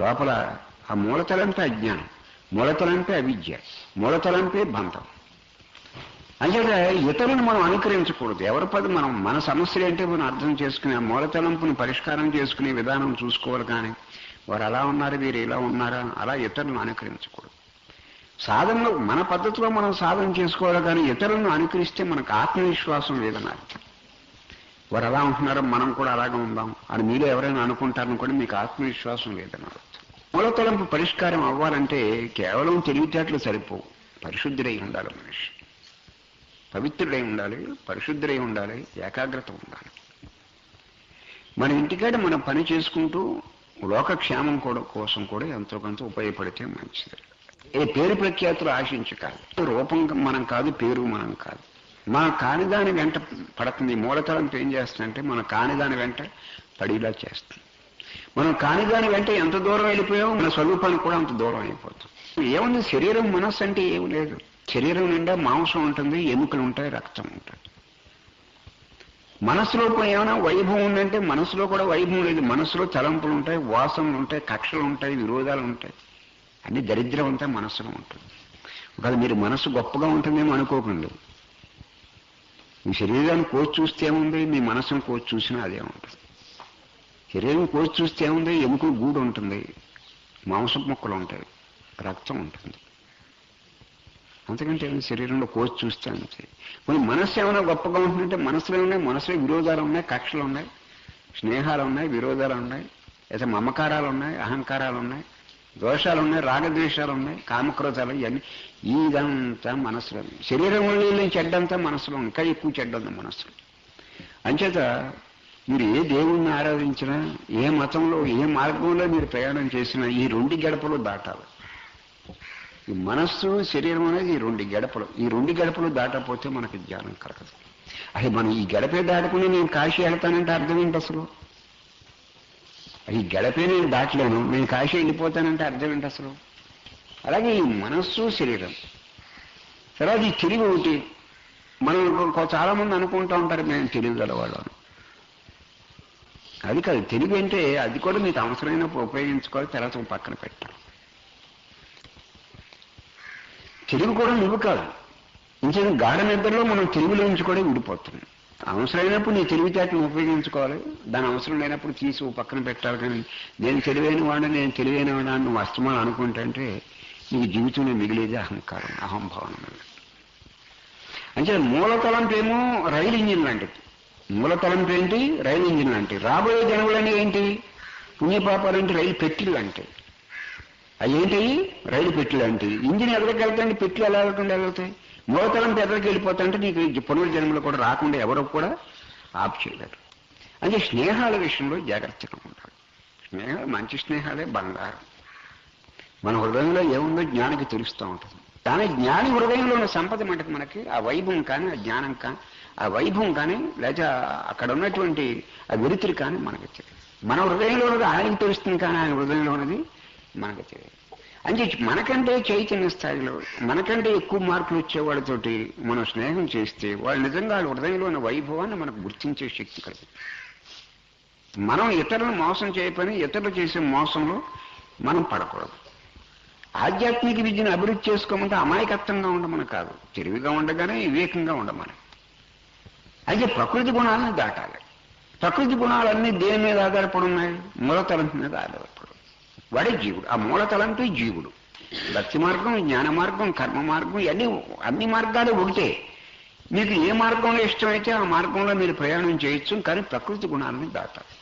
లోపల ఆ మూలతలంటే అజ్ఞానం. మూలతలంటే అవిద్య. మూలతలంటే బంధం. అంచేత ఇతరులను మనం అనుకరించకూడదు. ఎవరి పది మనం మన సమస్యలు ఏంటో మనం అర్థం చేసుకుని ఆ మూలతలంపుని పరిష్కారం చేసుకునే విధానం చూసుకోవాలి కానీ వారు అలా ఉన్నారు వీరు ఇలా ఉన్నారా అలా ఇతరులను అనుకరించకూడదు. సాధనలో మన పద్ధతిలో మనం సాధన చేసుకోవాలి కానీ ఇతరులను అనుకరిస్తే మనకు ఆత్మవిశ్వాసం లేదని అర్థం వారు అలా ఉంటున్నారో మనం కూడా అలాగే ఉందాం. అని మీరు ఎవరైనా అనుకుంటారని కూడా మీకు ఆత్మవిశ్వాసం లేదని అర్థం. మూలతలంపు పరిష్కారం అవ్వాలంటే కేవలం తెలివితేటలు సరిపోవు. పరిశుద్ధుడై ఉండాలి మనిషి. పవిత్రుడై ఉండాలి పరిశుద్ధుడై ఉండాలి ఏకాగ్రత ఉండాలి. మన ఇంటికాడ మనం పని చేసుకుంటూ లోకక్షేమం కూడా కోసం కూడా ఎంతో కొంత ఉపయోగపడితే మంచిది. ఏ పేరు ప్రఖ్యాతులు ఆశించి కాదు. రూపం మనం కాదు పేరు మనం కాదు. మన కానిదాని వెంట పడుతుంది. మూలతలంతో ఏం చేస్తుందంటే మన కానిదాని వెంట పడిలా చేస్తుంది. మనం కానిదాని వెంట ఎంత దూరం వెళ్ళిపోయామో మన స్వరూపానికి కూడా అంత దూరం అయిపోతుంది. ఏముంది? శరీరం మనస్సు అంటే ఏమి లేదు. శరీరం నిండా మాంసం ఉంటుంది ఎముకలు ఉంటాయి రక్తం ఉంటుంది. మనసులో ఏమైనా వైభవం ఉందంటే మనసులో కూడా వైభవం లేదు. మనసులో తలంపులు ఉంటాయి వాసనలు ఉంటాయి కక్షలు ఉంటాయి విరోధాలు ఉంటాయి. అన్ని దరిద్రం అంతా మనసులో ఉంటుంది. ఒకవేళ మీరు మనసు గొప్పగా ఉంటుందేమో అనుకోకండి. మీ శరీరాన్ని కోసి చూస్తే ఏముంది? మీ మనసును కోసి చూసినా అదే ఉంటుంది. శరీరం కోసి చూస్తే ఏముంది? ఎముకలు గూడు ఉంటుంది. మాంసం ముక్కలు ఉంటాయి. రక్తం ఉంటుంది. అంతకంటే శరీరంలో కోసి చూస్తే అంతే. మరి మనస్సు ఏమైనా గొప్పగా ఉంటుందంటే మనసులో ఉన్నాయి మనసులో విరోధాలు ఉన్నాయి కక్షలు ఉన్నాయి స్నేహాలు ఉన్నాయి విరోధాలు ఉన్నాయి అయితే మమకారాలు ఉన్నాయి అహంకారాలు ఉన్నాయి. దోషాలు ఉన్నాయి రాగద్వేషాలు ఉన్నాయి కామక్రోధాలు ఇవన్నీ ఇదంతా మనసులో శరీరంలో లేని చెడ్డంతా మనసులో ఇంకా ఎక్కువ చెడ్డ ఉంది. మనసులో అంచేత మీరు ఏ దేవుణ్ణి ఆరాధించినా ఏ మతంలో ఏ మార్గంలో మీరు ప్రయాణం చేసినా ఈ రెండు గడపలు దాటాలి. ఈ మనస్సు శరీరం అనేది ఈ రెండు గడపలు. ఈ రెండు గడపలు దాటకపోతే మనకి జ్ఞానం కలగదు. అసలు మనం ఈ గడపే దాటుకుని నేను కాశీ వెళ్తానంటే అర్థం ఏంటి అసలు? ఈ గడపే నేను దాటలేను. నేను కాశీ వెళ్ళిపోతానంటే అర్థం ఏంటి అసలు? అలాగే ఈ మనస్సు శరీరం. తర్వాత ఈ తెలివి ఒకటి మనం చాలామంది చాలా మంది అనుకుంటూ ఉంటారు మేము తెలివి గలవాళ్ళు అది కాదు తెలివి అంటే అది కూడా మీకు అవసరమైనప్పుడు ఉపయోగించుకోవాలి తర్వాత పక్కన పెట్టాలి తెలుగు కూడా నువ్వు కాదు. ఇంకేం గాఢ నిద్రలో మనం తెలుగులో నుంచి కూడా విడిపోతున్నాం అవసరమైనప్పుడు నీ తెలివితేటను ఉపయోగించుకోవాలి. దాని అవసరం లేనప్పుడు తీసి ఓ పక్కన పెట్టాలి కానీ నేను తెలివైన వాడిని నేను తెలివైన వాడిని నువ్వు అస్తమాలు అనుకుంటే నీకు జీవితంలో మిగిలేదే అహంకారం అహంభావన. అంటే మూలతలంపు రైలు ఇంజిన్ లాంటిది మూలతలంపు ఏంటి? రైలు ఇంజిన్ లాంటివి రాబోయే జనములని ఏంటి? పుణ్యపాపాలంటే రైలు పెట్టిలు అంటే అవి ఏంటి రైలు పెట్టెలు అంటే ఇంజిన్ ఎక్కడికి వెళ్తాయండి? పెట్టెలు ఎలా వెళ్తుంది వెళ్తాయి? మూలతలంపు ఎక్కడికి వెళ్ళిపోతాయంటే నీకు పునర్జన్మలు కూడా రాకుండా ఎవరు కూడా ఆపు చేయలేరు. అంటే స్నేహాల విషయంలో జాగ్రత్తగా ఉండాలి. స్నేహాలు మంచి స్నేహాలే బంగారం. మన హృదయంలో ఏముందో జ్ఞానికి తెలుస్తూ ఉంటుంది. కానీ జ్ఞాని హృదయంలో ఉన్న సంపద మటుకు మనకి ఆ వైభవం కానీ ఆ జ్ఞానం కానీ ఆ వైభవం కానీ లేదా అక్కడ ఉన్నటువంటి ఆ విరుతులు కానీ మనకి తెలియదు. మన హృదయంలో ఉన్నది ఆయనకు తెలుస్తుంది కానీ ఆయన హృదయంలో ఉన్నది మనకు తెలియదు అంటే మనకంటే చైతన్య స్థాయిలో మనకంటే ఎక్కువ మార్కులు వచ్చేవాళ్ళతోటి మనం స్నేహం చేస్తే వాళ్ళు నిజంగా వాళ్ళ హృదయంలో ఉన్న వైభవాన్ని మనకు గుర్తించే శక్తి కలిగి మనం ఇతరులను మోసం చేయపని ఇతరులు చేసే మోసంలో మనం పడకూడదు. ఆధ్యాత్మిక విద్యను అభివృద్ధి చేసుకోమంటే అమాయకత్వంగా ఉండమని కాదు. తెలివిగా ఉండగానే వివేకంగా ఉండమని. అయితే ప్రకృతి గుణాలను దాటాలి. ప్రకృతి గుణాలన్నీ దేని మీద ఆధారపడి ఉన్నాయి? మూలతలంపు మీద ఆధారపడి. వాడే జీవుడు. ఆ మూలతలంపే జీవుడు. భక్తి మార్గం జ్ఞాన మార్గం కర్మ మార్గం ఇవన్నీ అన్ని మార్గాలు ఒకటే మీకు ఏ మార్గంలో ఇష్టమైతే ఆ మార్గంలో మీరు ప్రయాణం చేయొచ్చు కానీ ప్రకృతి గుణాలను దాటాలి.